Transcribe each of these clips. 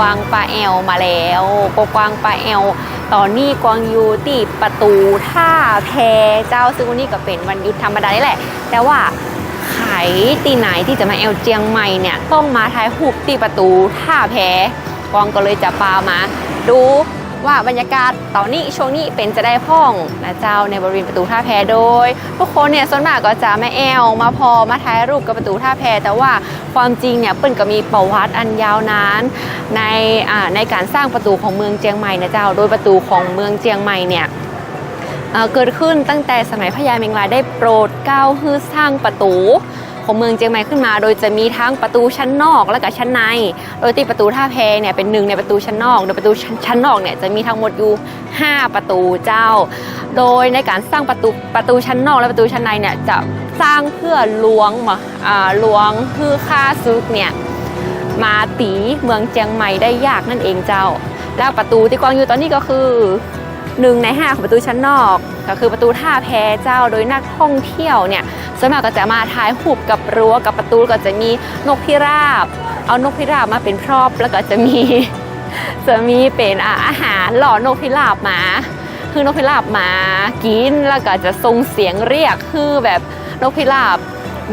ก็กวางปลาแอลมาแล้วก็กวางปลาแอลตอนนี้กวางอยู่ที่ประตูท่าแพเจ้าซึ่งวันนี้ก็เป็นวันหยุดธรรมดานี่แหละ แต่ว่าขายตีไหนที่จะมาแอลเจียงใหม่เนี่ยต้องมาทายหูปที่ประตูท่าแพกวางก็เลยจะปามาดู ว่าบรรยากาศตอนนี้ช่วงนี้เป็นจะได้พ่องนะเจ้าในบริเวณประตูท่าแพโดยทุกคนเนี่ยส่วนมากก็จะมาแอลมาพอมาถ่ายรูปกับประตูท่าแพ แต่ว่าความจริงเนี่ยเปิ้นก็มีประวัติอันยาวนานในอ่าในการสร้างประตูของเมืองเจียงใหม่นะเจ้า โดยประตูของเมืองเจียงใหม่เนี่ยเเกิดขึ้นตั้งแต่สมัยพญาเมงรายได้โปรดเก้าให้สร้างประตู ของเมืองเจียงใหม่ขึ้นมา โดยจะมีทั้งประตูชั้นนอกและก็ชั้นใน โดยที่ประตูท่าแพเนี่ยเป็นหนึ่งในประตูชั้นนอก โดยประตูชั้นนอกเนี่ยจะมีทั้งหมดอยู่ 5 ประตูเจ้า โดยในการสร้างประตูประตูชั้นนอกและประตูชั้นในเนี่ยจะสร้างเพื่อล้วงมาล้วงเพื่อค่าซึกเนี่ยมาตีเมืองเจียงใหม่ได้ยากนั่นเองเจ้า แล้วประตูที่กวางอยู่ตอนนี้ก็คือ หนึ่งในห้าของประตูชั้นนอก ก็คือประตูท่าแพเจ้าโดยนักท่องเที่ยวเนี่ยส่วนมากก็จะมาถ่ายรูปกับรั้วกับประตูก็จะมีนกพิราบ เอานกพิราบมาเป็นพรอบแล้วก็จะมีจะมีเป็นอาหารหล่อนกพิราบมา คือนกพิราบมากินแล้วก็จะส่งเสียงเรียกคือแบบนกพิราบ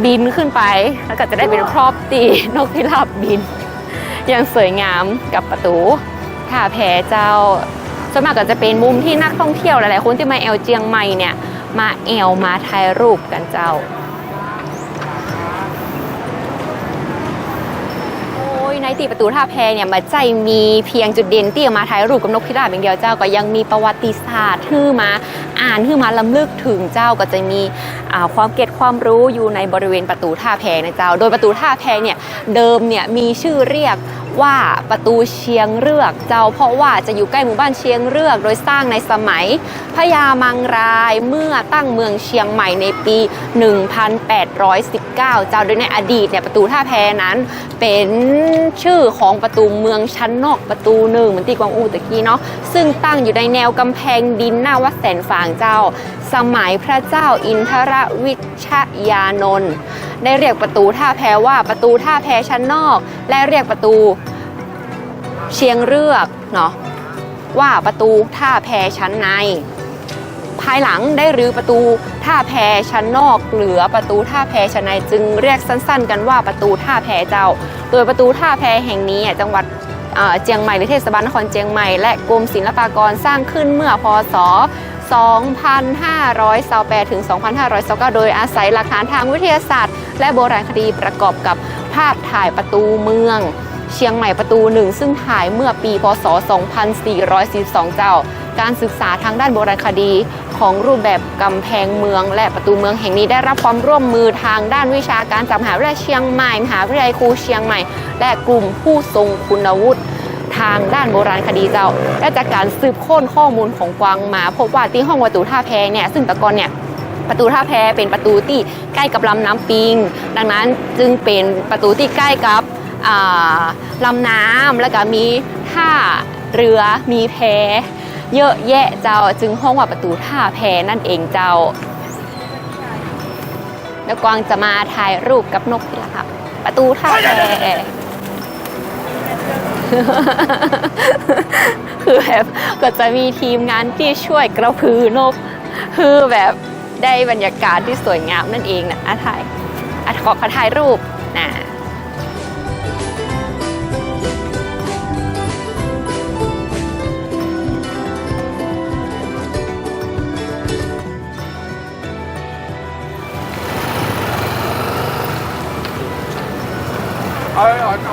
บินขึ้นไป แล้วก็จะได้เป็นพรอบตีนกพิราบบิน อย่างสวยงามกับประตูท่าแพเจ้า ส่วนมากก็จะเป็นมุมที่นักท่องเที่ยวหลายๆคนที่มาแอลเจียงใหม่เนี่ยมาแอลมาถ่ายรูปกันเจ้าโอ้ยในตีประตูท่าแพเนี่ยมาใจมีเพียงจุดเด่นที่มาถ่ายรูปกับนกพิราบอย่างเดียวเจ้าก็ยังมีประวัติศาสตร์ที่มาอ่านที่มาล้ำลึกถึงเจ้าก็จะมีความเก็ตความรู้อยู่ในบริเวณประตูท่าแพนะเจ้า โดยประตูท่าแพเนี่ยเดิมเนี่ยมีชื่อเรียก ว่าประตูเชียงเรือก เจ้าเพราะว่าจะอยู่ใกล้หมู่บ้านเชียงเรือก โดยสร้างในสมัยพญามังรายเมื่อตั้งเมืองเชียงใหม่ในปี 1819 เจ้าโดยในอดีตเนี่ยประตูท่าแพนั้นเป็นชื่อของประตูเมืองชั้นนอกประตูหนึ่งเหมือนตีกวางอูตะกี้เนาะซึ่งตั้งอยู่ในแนวกำแพงดินหน้าวัดแสนฝางเจ้าสมัยพระเจ้าอินทรวิชยานนท์ได้เรียกประตูท่าแพว่าประตูท่าแพชั้นนอก และเรียกประตูเชียงเรือกเนาะว่าประตูท่าแพชั้นใน ภายหลังได้รื้อประตูท่าแพชั้นนอก เหลือประตูท่าแพชั้นในจึงเรียกสั้นๆ กันว่าประตูท่าแพเจ้า โดยประตูท่าแพแห่งนี้จังหวัดเอ่อเจียงใหม่หรือเทศบาลนครเจียงใหม่และกรมศิลปากรสร้างขึ้นเมื่อพศ 2528ถึง2529 โดยอาศัยหลักฐานทางวิทยาศาสตร์ และโบราณคดีประกอบกับภาพถ่ายประตูเมือง เชียงใหม่ประตูหนึ่งซึ่งถ่ายเมื่อปีพศ 2442 เจ้า การศึกษาทางด้านโบราณคดีของรูปแบบกำแพงเมือง และประตูเมืองแห่งนี้ได้รับความร่วมมือทางด้านวิชาการจากมหาวิทยาลัยเชียงใหม่ มหาวิทยาลัยครูเชียงใหม่ และกลุ่มผู้ทรงคุณวุฒิ ทางด้านโบราณคดีเจ้า และจากการสืบค้นข้อมูลของกวางมา พบว่าที่ห้องประตูท่าแพเนี่ยซึ่งต่ก่อนเนี่ยประตูท่าแพเป็นประตูที่ใกล้กับลำน้ำปิง ดังนั้นจึงเป็นประตูที่ใกล้กับลำน้ำแล้วก็มีท่าเรือมีแพเยอะแยะเจ้าจึงห้องว่าประตูท่าแพนั่นเองเจ้า แล้วกวางจะมาถ่ายรูปกับนกพิราบประตูท่าแพ คือแบบก็จะมีทีมงานที่ช่วยกระพือนก คือแบบได้บรรยากาศที่สวยงามนั่นเองนะอาถ่ายอาขอขอถ่ายรูปนะ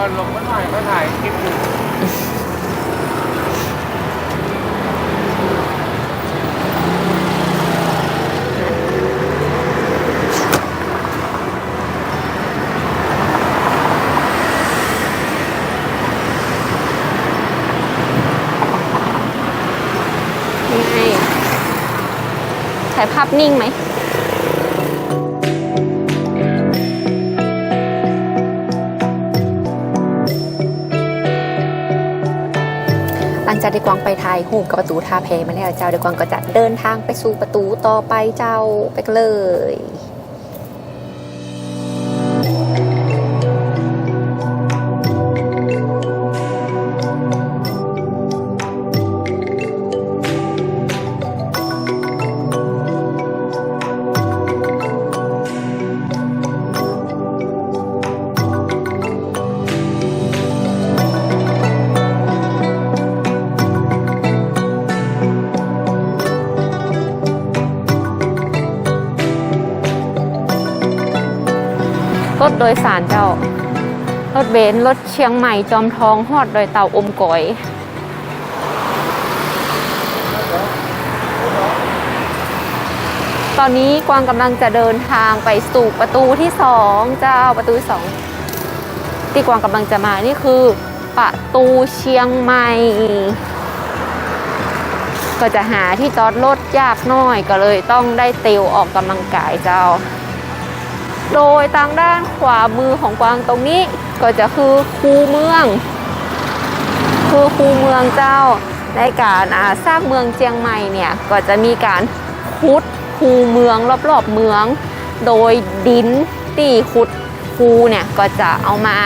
อนอ่อนลงมาหน่อยมาถ่ายคลิปอยู่ไงถ่ายภาพนิ่งไหม จากที่กวางไปถ่ายหูกับประตูท่าแพมาแล้วเจ้าเดี๋ยวกวางก็จะเดินทางไปสู่ประตูต่อไปเจ้าไปเลย ดยสารเจ้า รถเบนซ์รถเชียงใหม่จอมทองฮอดดอยเต่าอมก๋อยตอนนี้กวางกำลังจะเดินทางไปสู่ประตูที่สองเจ้าประตูที่สองที่กวางกำลังจะมานี่คือ ประตูเชียงใหม่ ก็จะหาที่จอดรถยากน้อยก็เลยต้องได้เตลออกกำลังกายเจ้า โดยทางด้านขวามือของกวางตรงนี้ ก็จะคือคูเมือง คือคูเมืองเจ้า ในการอาสร้างเมืองเชียงใหม่เนี่ยก็จะมีการขุดคูเมืองรอบๆเมือง โดยดินที่ขุดคูเนี่ยก็จะเอามา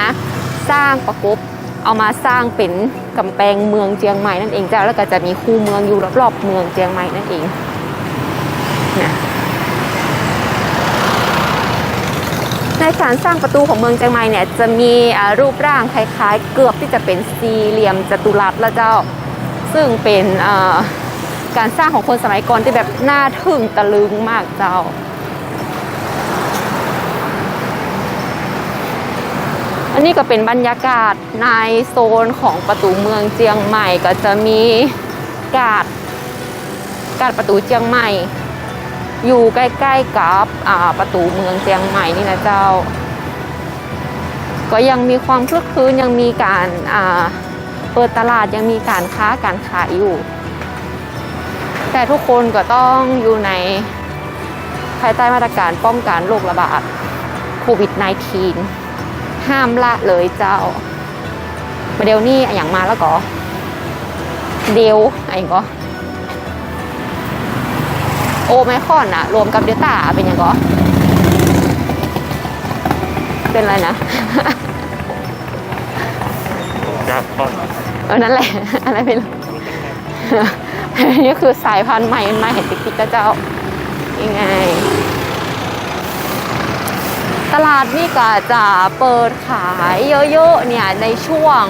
สร้างประกบเอามาสร้างเป็นกำแพงเมืองเชียงใหม่นั่นเองเจ้าแล้วก็จะมีคูเมืองอยู่รอบๆเมืองเชียงใหม่นั่นเองเนี่ยใน การสร้างประตูของเมืองเชียงใหม่เนี่ยจะมีรูปร่างคล้ายๆ เกือบที่จะเป็นสี่เหลี่ยมจัตุรัสแล้วเจ้า ซึ่งเป็นการสร้างของคนสมัยก่อนที่แบบน่าทึ่งตะลึงมากเจ้าอันนี้ก็เป็นบรรยากาศในโซนของประตูเมืองเจียงใหม่ก็จะมีกาดกาดประตูเจียงใหม่ อยู่ใกล้ๆกับประตูเมืองเจียงใหม่นี่นะเจ้า ก็ยังมีความคลึกคลื้นยังมีการาเปิดตลาดยังมีการค้าการขายอยู่ แต่ทุกคนก็ต้องอยู่ในภายใต้มาตรการป้องกันโรคระบาดโควิด -19 ห้ามละเลยเจ้ามาเดยวนี่อย่างมาแล้วก็เดียวอะไรก็ โอไมครอนอะรวมกับเดลต้าเป็นอย่างก็เป็นอะไรนะจับก่อนเออนั่นแหละ อะไรไม่รู้นี่คือสายพันธุ์ใหม่ใหม่เห็นติ๊กติ๊กก็เจ้ายังไง ตลาดนี่ก็จะเปิดขายเยอะๆเนี่ยในช่วง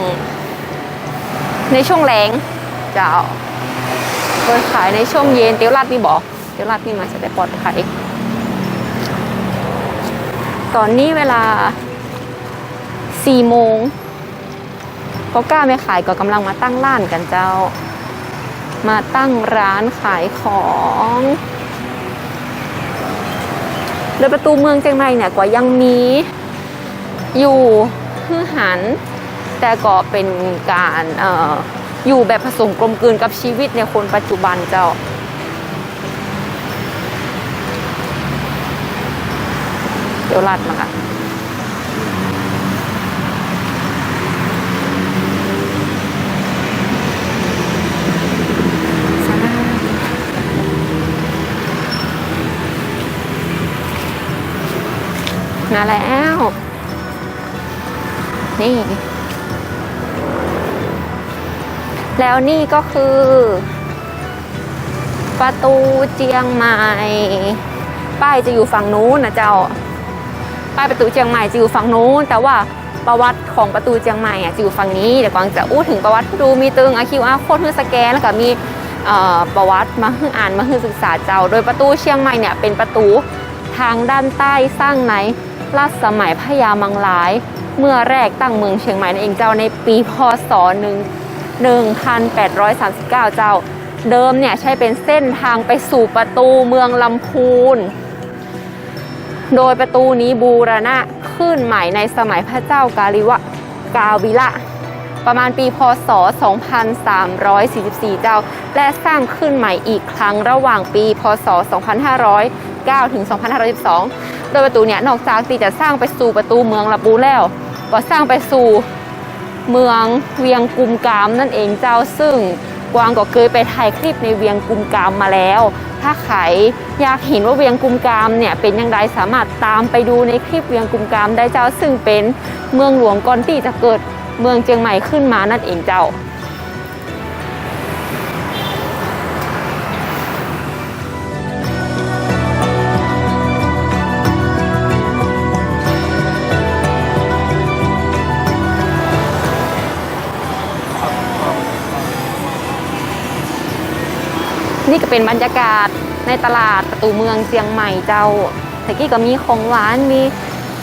ในช่วงแรงจะเปิดขายในช่วงเย็นเตียวรัดนี่บอก เตียวรัดนี่มาจะได้ปลอดภัย ตอนนี้เวลา4โมงพ่อกล้าไม่ขายก็กำลังมาตั้งร้านกันเจ้า มาตั้งร้านขายของโดยประตูเมืองเชียงใหม่เนี่ยก็ยังมีอยู่ฮือหัน แต่ก็เป็นการอออยู่แบบผสมกลมกลืนกับชีวิตในคนปัจจุบันเจ้า เดี๋ยวลัดมาค่ะมาแล้ว นี่ แล้วนี่ก็คือ ประตูเจียงใหม่ ป้ายจะอยู่ฝั่งนู้นนะเจ้า ป้ายประตูเจียงใหม่จะอยู่ฝั่งนู้น แต่ว่าประวัติของประตูเจียงใหม่อะจะอยู่ฝั่งนี้เดี๋ยวกวางจะอู้ถึงประวัติดูมีตึงอาคิวอาโคดฮือสแกนแล้วก็มีประวัติมาฮืออ่านมาฮือศึกษาเจ้า โดยประตูเชียงใหม่เนี่ยเป็นประตูทางด้านใต้สร้างในรัชสมัยพญามังลาย เมื่อแรกตั้งเมืองเชียงใหม่นั่นเองเจ้าในปีพศหนึ่ง1,839 เจ้า เดิมเนี่ยใช้เป็นเส้นทางไปสู่ประตูเมืองลำพูน โดยประตูนี้บูรณะขึ้นใหม่ในสมัยพระเจ้ากาลิวะกาวิละประมาณปีพศ 2344 เจ้า และสร้างขึ้นใหม่อีกครั้งระหว่างปี พศ 2509 ถึง 2512 โดยประตูเนี่ยนอกจากที่จะสร้างไปสู่ประตูเมืองลำพูแล้ว ก็สร้างไปสู่เมืองเวียงกุมกามนั่นเองเจ้าซึ่ง กวางก็เคยไปถ่ายคลิปในเวียงกุมกามมาแล้ว ถ้าใครอยากเห็นว่าเวียงกุมกามเนี่ยเป็นอย่างไรสามารถตามไปดูในคลิปเวียงกุมกามได้เจ้าซึ่งเป็นเมืองหลวงก่อนที่จะเกิดเมืองเจียงใหม่ขึ้นมานั่นเองเจ้า นี่ก็เป็นบรรยากาศในตลาดประตูเมืองเชียงใหม่เจ้าแต่กี้ก็มีของหวานมี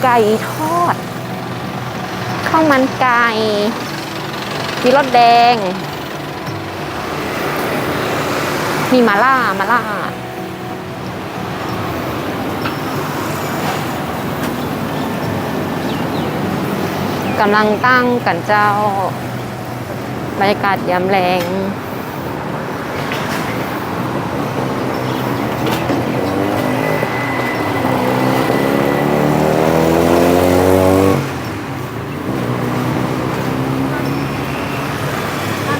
ไก่ทอดข้าวมันไก่มีรสแดง มีมาล่ามาล่ากำลังตั้งกันเจ้าบรรยากาศยามแรง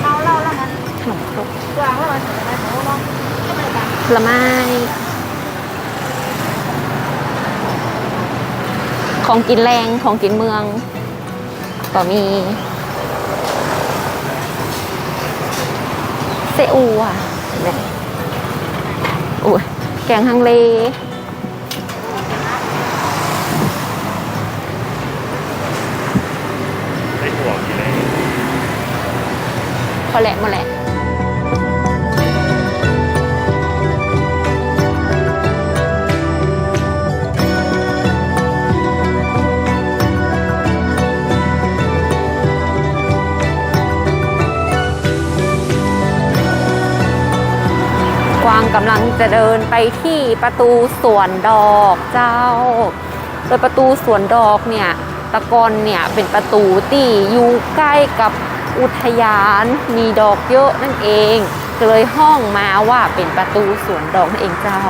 เมาเหล้าแล้วมัน ขนมครก กลางแล้วมันถึงอะไรของเราก็ไม่กัน ผลไม้ ของกินแรงของกินเมือง ก็มี เซอูอะเห็นไหมโอ้ยแกงฮังเลไส้ถั่วกินเลยพอแหละหมดแหละ กำลังจะเดินไปที่ประตูสวนดอกเจ้า โดยประตูสวนดอกเนี่ยตะกอนเนี่ยเป็นประตูที่อยู่ใกล้กับอุทยานมีดอกเยอะนั่นเองก็เลยห้องมาว่าเป็นประตูสวนดอกนั่นเองเจ้า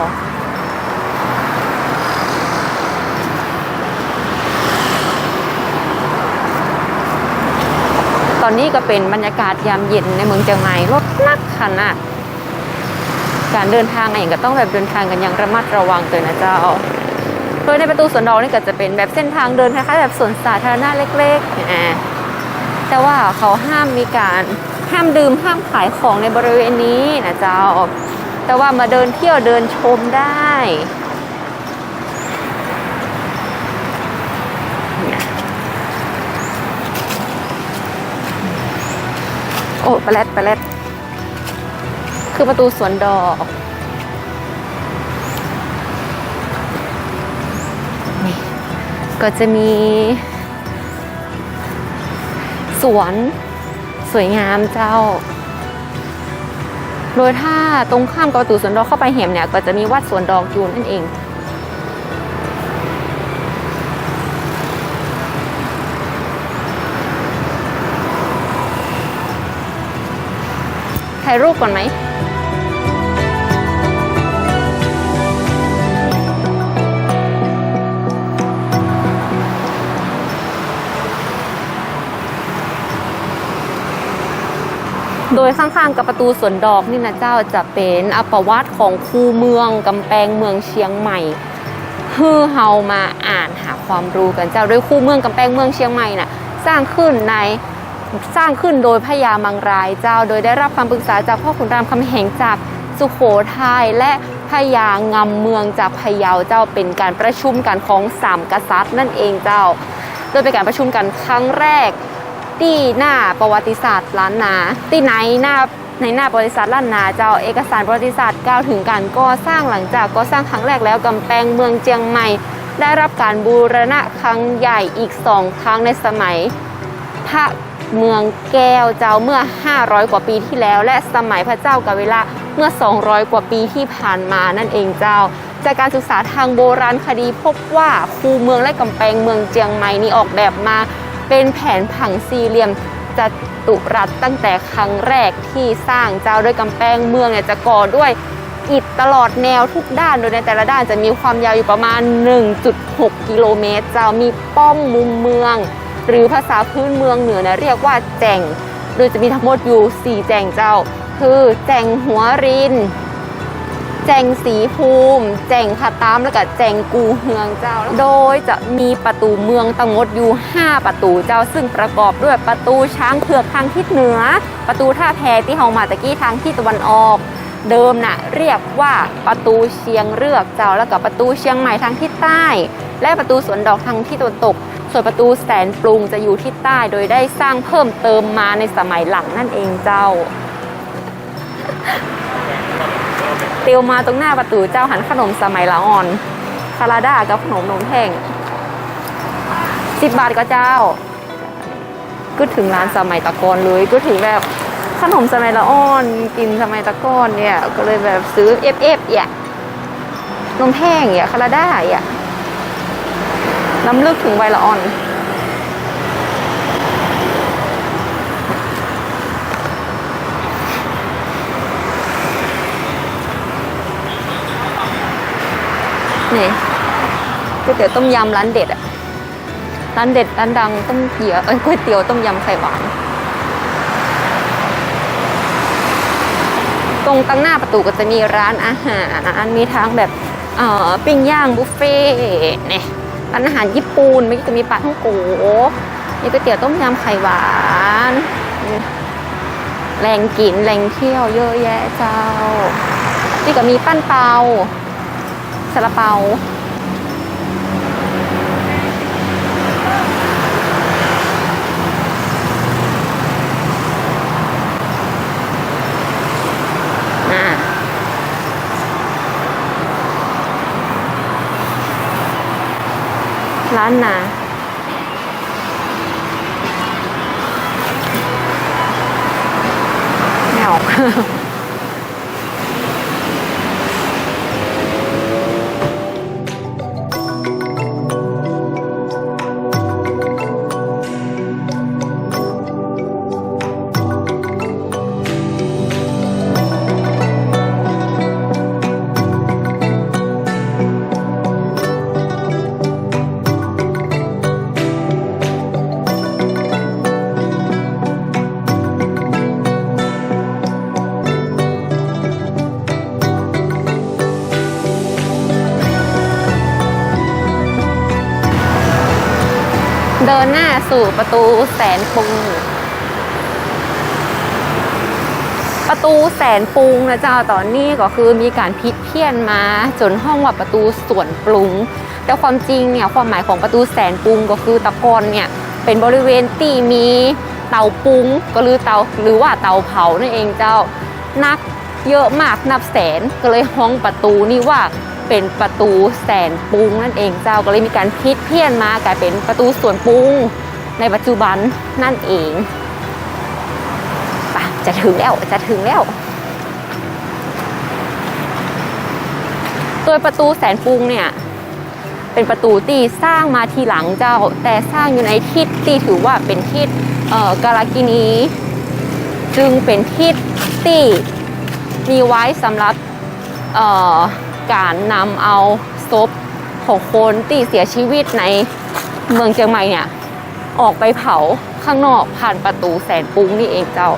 ตอนนี้ก็เป็นบรรยากาศยามเย็นในเมืองเชียงใหม่รถนักขนาด การเดินทางเองก็ต้องแบบเดินทางกันอย่างระมัดระวังเลยนะเจ้าโดยในประตูสวนดอกนี่ก็จะเป็นแบบเส้นทางเดินคล้ายๆแบบสวนสาธารณะเล็กๆนะแต่ว่าเขาห้ามมีการห้ามดื่มห้ามขายของในบริเวณนี้นะเจ้า แต่ว่ามาเดินเที่ยวเดินชมได้โอ้ปลาแรดปลาแรด คือประตูสวนดอกนี่ก็จะมี สวนสวยงามเจ้า โดยถ้าตรงข้ามกับประตูสวนดอกเข้าไปเห็มเนี่ย ก็จะมีวัดสวนดอกอยู่นั่นเอง ถ่ายรูปก่อนไหมโดยข้างๆ กับประตูสวนดอกนี่นะเจ้าจะเป็นอประวัติของคูเมืองกำแพงเมืองเชียงใหม่ฮือเฮามาอ่านหาความรู้กันเจ้าโดยคูเมืองกำแพงเมืองเชียงใหม่น่ะสร้างขึ้นใน สร้างขึ้นโดยพญามังรายเจ้า โดยได้รับคำปรึกษาจากพ่อขุนรามคำแหงจากสุโขทัยและพญางำเมืองจากพะเยาเจ้าเป็นการประชุมกันของสามกษัตริย์นั่นเองเจ้า โดยเป็นการประชุมกันครั้งแรก ที่หน้าประวัติศาสตร์ล้านนาที่ไหนหน้าในหน้าประวัติศาสตร์ล้านนาเจ้าเอกสารประวัติศาสตร์กล่าวถึงการก่อสร้างหลังจากก่อสร้างครั้งแรกแล้วกำแพงเมืองเจียงใหม่ ได้รับการบูรณะครั้งใหญ่อีกสองครั้งในสมัย พระ เมืองแก้วเจ้าเมื่อ 500 กว่าปีที่แล้ว และสมัยพระเจ้ากาเวลาเมื่อ 200 กว่าปีที่ผ่านมานั่นเองเจ้า จากการศึกษาทางโบราณคดีพบว่าคูเมืองและกำแพงเมืองเจียงใหม่นี้ออกแบบมาเป็นแผนผังสี่เหลี่ยมจัตุรัสตั้งแต่ครั้งแรกที่สร้างเจ้าด้วยกำแพงเมืองเนี่ยจะก่อด้วยอิฐตลอดแนวทุกด้าน โดยในแต่ละด้านจะมีความยาวอยู่ประมาณ 1.6 กิโลเมตรเจ้ามีป้อมมุมเมือง หรือภาษาพื้นเมืองเหนือนี่ยเรียกว่าแจงโดยจะมีทั้งหมดอยู่ 4 แจงเจ้า คือแจงหัวริน แจงสีภูมิ แจงผาตามแล้วก็แจงกูเฮืองเจ้า โดยจะมีประตูเมืองทั้งหมดอยู่ 5 ประตูเจ้า ซึ่งประกอบด้วยประตูช้างเผือกทางทิศเหนือ ประตูท่าแพที่เฮามาตะกี้ทางที่ตะวันออก เดิมน่ะเรียกว่าประตูเชียงเรือกเจ้าแล้วก็ประตูเชียงใหม่ทางทิศใต้ และประตูสวนดอกทางที่ตะวันตก ส่วนประตูแสนปรุงจะอยู่ที่ใต้โดยได้สร้างเพิ่มเติมมาในสมัยหลังนั่นเองเจ้า เตียวมาตรงหน้าประตูเจ้าหันขนมสมัยละอ่อนคาราดากับขนมนมแท่งสิบบาทก็เจ้าก็ถึงร้านสมัยตะกอนเลยก็ถึงแบบ ขนมสมัยละอ่อน กินสมัยตะก้อนเนี่ย ก็เลยแบบซื้อเอฟเอฟเนี่ยนมแห้งเนี่ยคาราด้าเนี่ยน้ำลึกถึงวัยละอ่อนนี่ก๋วยเตี๋ยวต้มยำร้านเด็ดอะร้านเด็ดร้านดังต้มเกี๊ยวเอ้ยก๋วยเตี๋ยวต้มยำไข่หวาน ตรงตั้งหน้าประตูก็จะมีร้านอาหาร มีทั้งแบบเอ่อปิ้งย่างบุฟเฟ่เนี่ยร้านอาหารญี่ปุ่นไม่ก็จะมีปลาท่องโกมีก๋วยเตี๋ยวต้มยำไข่หวานแหล่งกินแหล่งเที่ยวเยอะแยะเจ้า นี่ก็มีปั้นเปาซาลาเปา ร้านนาไม่ออก นหน้าสู่ประตูแสนปุง ประตูแสนปรุงนะเจ้าตอนนี้ก็คือมีการพลิกเพี้ยนมาจนห้องว่าประตูส่วนปรุง แต่ความจริงเนี่ยความหมายของประตูแสนปรุงก็คือตะกอนเนี่ยเป็นบริเวณที่มีเตาปรุงก็หรือเตาหรือว่าเตาเผานั่นเองเจ้านักเยอะมากนับแสนก็เลยห้องประตูนี่ว่า เป็นประตูแสนปุงนั่นเองเจ้าก็เลยมีการพลิกเพี้ยนมากลายเป็นประตูส่วนปุงในปัจจุบันนั่นเองไปจะถึงแล้วจะถึงแล้ว โดยประตูแสนปุงเนี่ยเป็นประตูที่สร้างมาทีหลังเจ้า แต่สร้างอยู่ในทิศที่ถือว่าเป็นทิศเออกาลากินี จึงเป็นทิศที่มีไว้สำหรับเออ การนำเอาศพของคนที่เสียชีวิตในเมืองเชียงใหม่เนี่ย ออกไปเผาข้างนอกผ่านประตูแสนปุ้งนี่เองเจ้า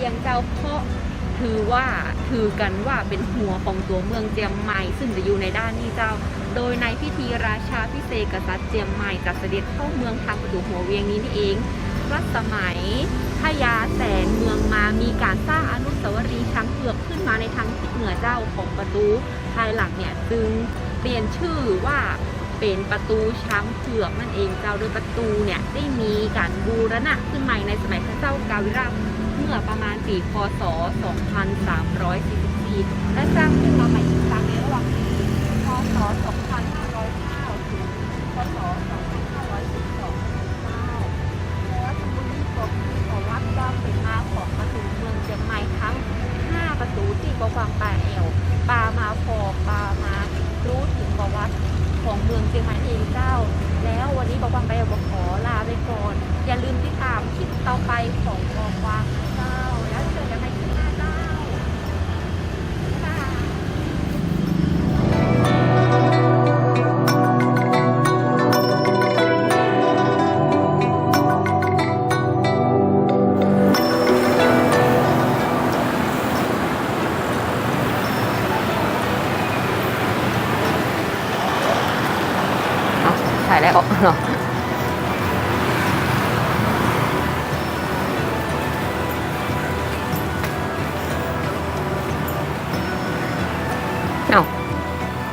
หัวเวียงเจ้าเพราะถือว่าถือกันว่าเป็นหัวของตัวเมืองเจียงใหม่ ซึ่งจะอยู่ในด้านนี้เจ้า โดยในพิธีราชาพิเศษกษัตริย์เจียงใหม่จะเสด็จเข้าเมืองทางประตูหัวเวียงนี้นี่เองรัชสมัยพญาแสนเมืองมามีการสร้างอนุสาวรีย์ช้างเผือกขึ้นมาในทางทิศเหนือเจ้าของประตูภายหลังเนี่ยจึงเปลี่ยนชื่อว่าเป็นประตูช้างเผือกนั่นเองเจ้าโดยประตูเนี่ยได้มีการบูรณะขึ้นใหม่ในสมัยพระเจ้ากาวิราช อประมาณปีพศ 2344 และสร้างขึ้นมาใหม่อีกครั้งในระหว่างปีพศ 2509ถึงพศ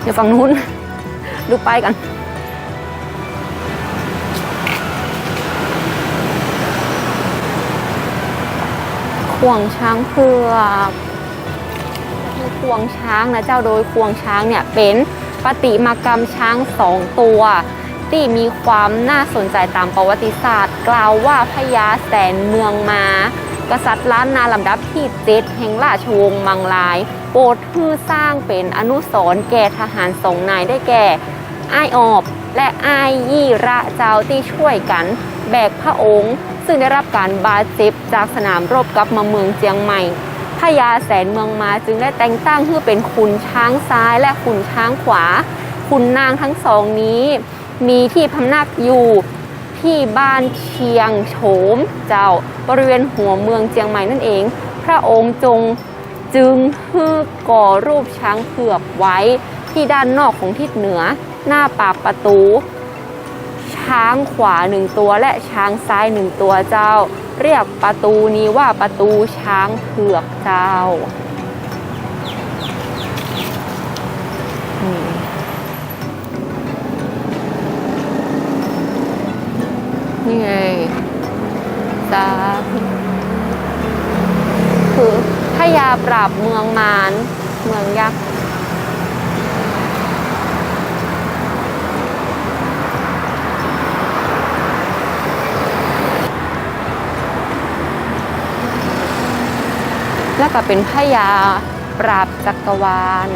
เดี๋ยวฝั่งนู้น ดูไปายกันควงช้างเผือกคือควงช้างนะเจ้าโดยควงช้างเนี่ยเป็นปฏิมากรรมช้างสองตัวที่มีความน่าสนใจตามประวัติศาสตร์ กล่าวว่าพญาแสนเมืองมา กษัตริย์ล้านนาลำดับที่เจ็ดแห่งราชวงศ์มังลาย โปรดฮือสร้างเป็นอนุสรณ์แก่ทหารสองนายได้แก่อ้ายออบและอ้ายยี่ระเจ้าที่ช่วยกัน แบกพระองค์ ซึ่งได้รับการบาดเจ็บจากสนามรบกับมาเมืองเจียงใหม่พญาแสนเมืองมาจึงได้แต่งตั้งให้เป็นขุนช้างซ้ายและขุนช้างขวาขุนนางทั้งสองนี้ มีที่พำนักอยู่ที่บ้านเชียงโฉม เจ้าบริเวณหัวเมืองเจียงใหม่นั่นเอง พระองค์จง จึงฮือก่อรูปช้างเผือกไว้ที่ด้านนอกของทิศเหนือ หน้าปากประตู ช้างขวาหนึ่งตัวและช้างซ้ายหนึ่งตัวเจ้า เรียกประตูนี้ว่าประตูช้างเผือกเจ้านี่ไงสาคือ พยาปราบเมืองมารเมืองยักษ์แล้วก็เป็นพยาปราบจักรวาล